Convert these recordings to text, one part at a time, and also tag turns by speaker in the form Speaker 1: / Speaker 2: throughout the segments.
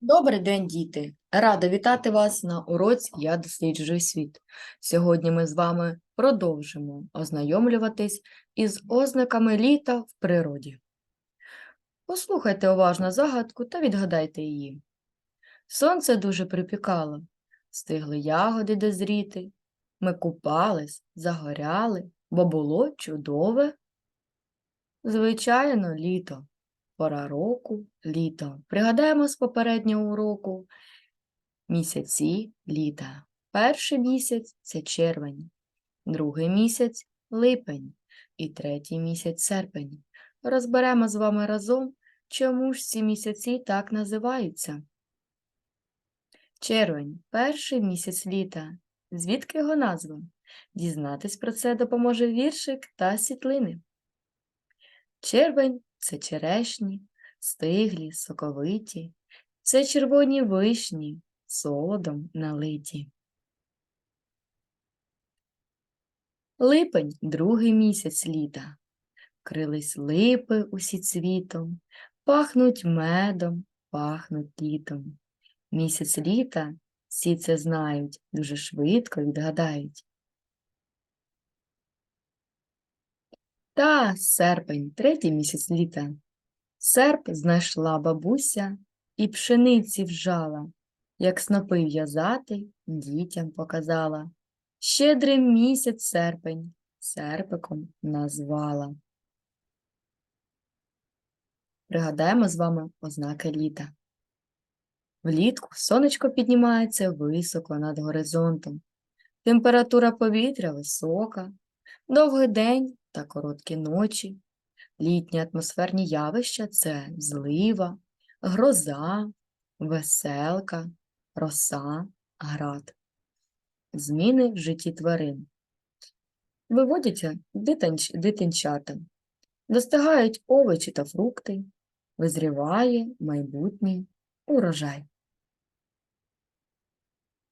Speaker 1: Добрий день, діти! Рада вітати вас на уроці Я досліджую світ. Сьогодні ми з вами продовжимо ознайомлюватись із ознаками літа в природі. Послухайте уважно загадку та відгадайте її. Сонце дуже припікало, стигли ягоди дозріти. Ми купались, загоряли, бо було чудове. Звичайно, літо. Пора року літо. Пригадаємо з попереднього уроку місяці літа. Перший місяць це червень, другий місяць липень і третій місяць серпень. Розберемо з вами разом, чому ж ці місяці так називаються. Червень перший місяць літа. Звідки його назва? Дізнатись про це допоможе віршик та світлини. Червень це черешні, стиглі, соковиті, це червоні вишні, солодом налиті. Липень другий місяць літа. Крились липи усі цвітом, пахнуть медом, пахнуть літом. Місяць літа всі це знають, дуже швидко відгадають. Та серпень, третій місяць літа. Серп знайшла бабуся і пшениці вжала, як снопи в'язати, дітям показала. Щедрий місяць серпень серпиком назвала. Пригадаємо з вами ознаки літа. Влітку сонечко піднімається високо над горизонтом. Температура повітря висока, довгий день та короткі ночі. Літні атмосферні явища це злива, гроза, веселка, роса, град. Зміни в житті тварин. Виводяться дитинч... дитинчата, достигають овочі та фрукти, визріває майбутній урожай.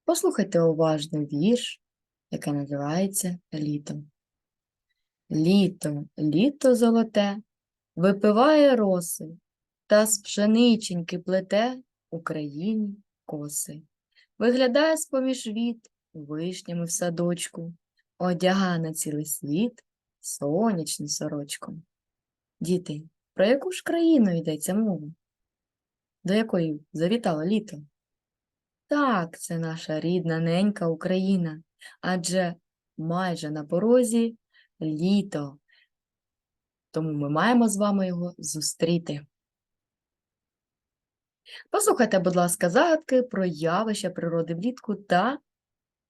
Speaker 1: Послухайте уважно вірш, який називається Літом. Літо, літо золоте, випиває роси, та з пшениченьки плете Україні коси. Виглядає з-поміж віт вишнями в садочку, одяга на цілий світ сонячну сорочку. Діти, про яку ж країну йдеться мова? До якої завітало літо? Так, це наша рідна ненька Україна, адже майже на порозі літо. Тому ми маємо з вами його зустріти. Послухайте, будь ласка, загадки про явища природи влітку та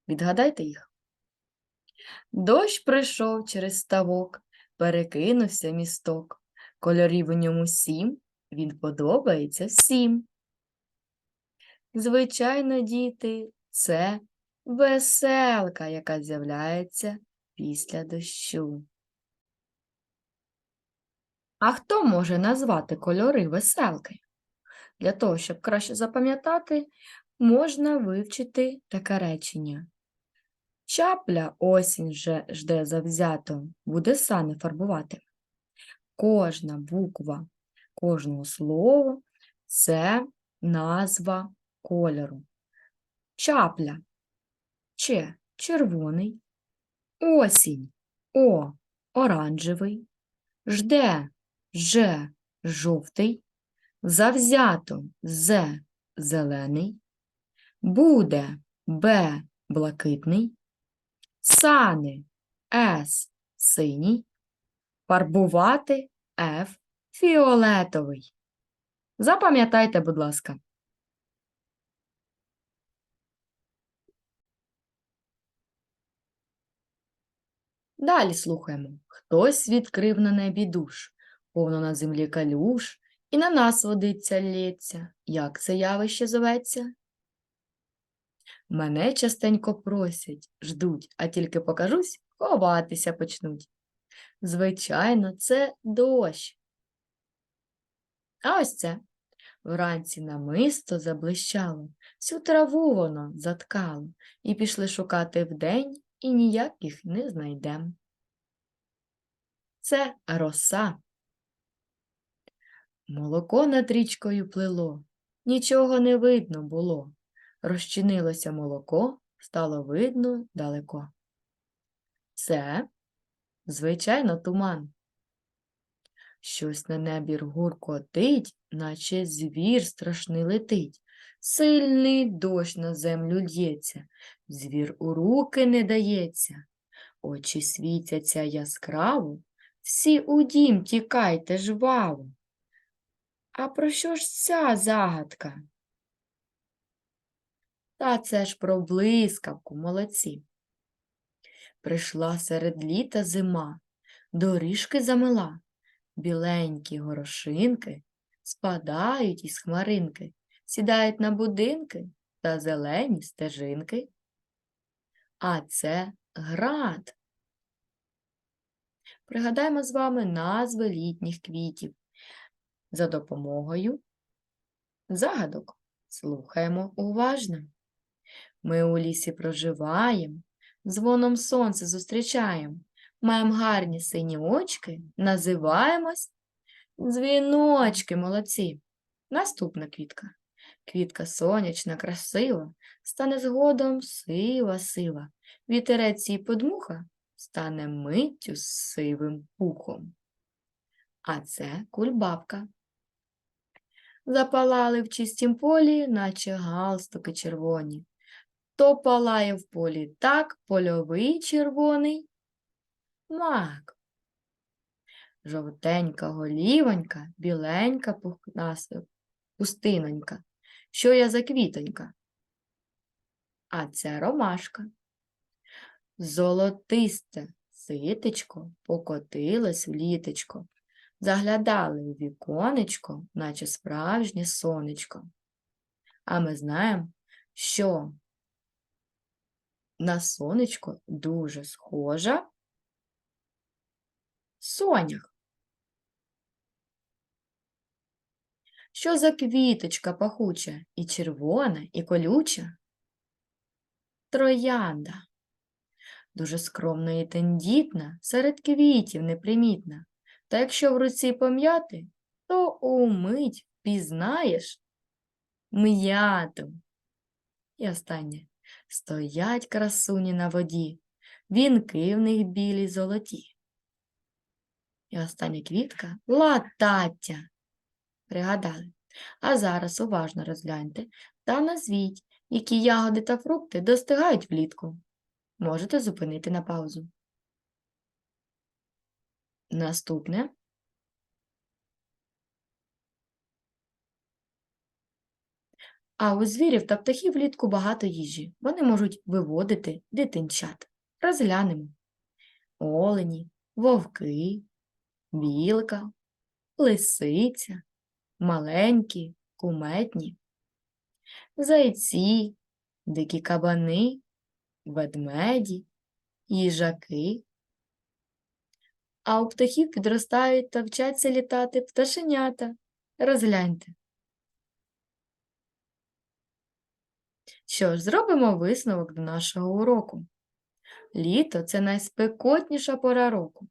Speaker 1: відгадайте їх. Дощ прийшов через ставок, перекинувся місток. Кольорів у ньому сім, він подобається всім. Звичайно, діти, це веселка, яка з'являється після дощу. А хто може назвати кольори веселки? Для того, щоб краще запам'ятати, можна вивчити таке речення. Чапля осінь вже жде завзято, буде сани фарбувати. Кожна буква кожного слова – це назва кольору. Чапля – Ч – червоний, осінь. О оранжевий, жде Ж жовтий, завзято З зелений, буде Б блакитний, сани С синій, фарбувати Ф фіолетовий. Запам'ятайте, будь ласка. Далі слухаємо. Хтось відкрив на небі душ, повно на землі калюш, і на нас водиться лється. Як це явище зоветься? Мене частенько просять, ждуть, а тільки покажусь, ховатися почнуть. Звичайно, це дощ. А ось це. Вранці намисто заблищало, всю траву воно заткало, і пішли шукати вдень, і ніяк їх не знайдем. Це роса. Молоко над річкою плило, Нічого не видно було. Розчинилося молоко, стало видно далеко. Це, звичайно, туман. Щось на небі гуркотить, наче звір страшний летить. Сильний дощ на землю лється, звір у руки не дається. Очі світяться яскраво, всі у дім тікайте жваво. А про що ж ця загадка? Та це ж про блискавку, молодці. Прийшла серед літа зима, доріжки замила, біленькі горошинки спадають із хмаринки, сідають на будинки та зелені стежинки. А це град. Пригадаємо з вами назви літніх квітів. За допомогою загадок слухаємо уважно. Ми у лісі проживаємо, дзвоном сонце зустрічаємо, маємо гарні сині очки, називаємось дзвіночки, молодці. Наступна квітка. Квітка сонячна, красива, стане згодом сива, сива. Вітерець її подмуха стане миттю сивим пухом. А це кульбабка. Запалали в чистім полі, наче галстуки червоні. То палає в полі так польовий червоний мак. Жовтенька голівонька, біленька пухнаста пустинонька. Що я за квітонька? А це ромашка. Золотисте ситечко покотилось в літечко. Заглядали у віконечко, наче справжнє сонечко. А ми знаємо, що на сонечко дуже схожа сонях. Що за квіточка пахуча і червона, і колюча? Троянда. Дуже скромна і тендітна, серед квітів непримітна. Та якщо в руці пом'яти, то умить пізнаєш м'яту. І останнє. Стоять красуні на воді, вінки в них білі золоті. І остання квітка латаття. Пригадали. А зараз уважно розгляньте та назвіть, які ягоди та фрукти достигають влітку. Можете зупинити на паузу. Наступне. А у звірів та птахів влітку багато їжі. Вони можуть виводити дитинчат. Розглянемо. Олені, вовки, білка, лисиця, маленькі, куметні, зайці, дикі кабани, ведмеді, їжаки. А у птахів підростають та вчаться літати пташенята. Розгляньте. Що ж, зробимо висновок до нашого уроку. Літо це найспекотніша пора року.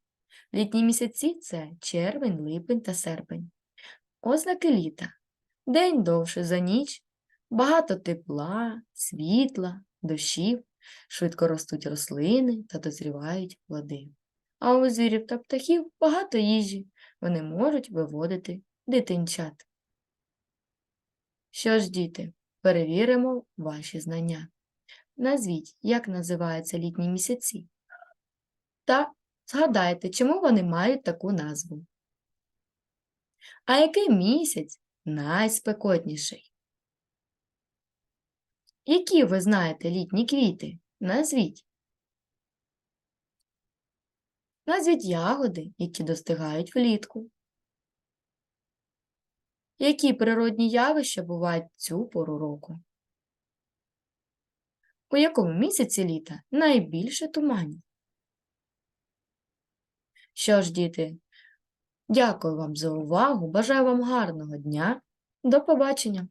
Speaker 1: Літні місяці це червень, липень та серпень. Ознаки літа. День довше за ніч, багато тепла, світла, дощів, швидко ростуть рослини та дозрівають плоди. А у звірів та птахів багато їжі, вони можуть виводити дитинчат. Що ж, діти, перевіримо ваші знання. Назвіть, як називаються літні місяці. Та згадайте, чому вони мають таку назву. А який місяць найспекотніший? Які ви знаєте літні квіти? Назвіть. Назвіть ягоди, які достигають влітку. Які природні явища бувають цю пору року? У якому місяці літа найбільше туманів? Що ж, діти, дякую вам за увагу, бажаю вам гарного дня. До побачення!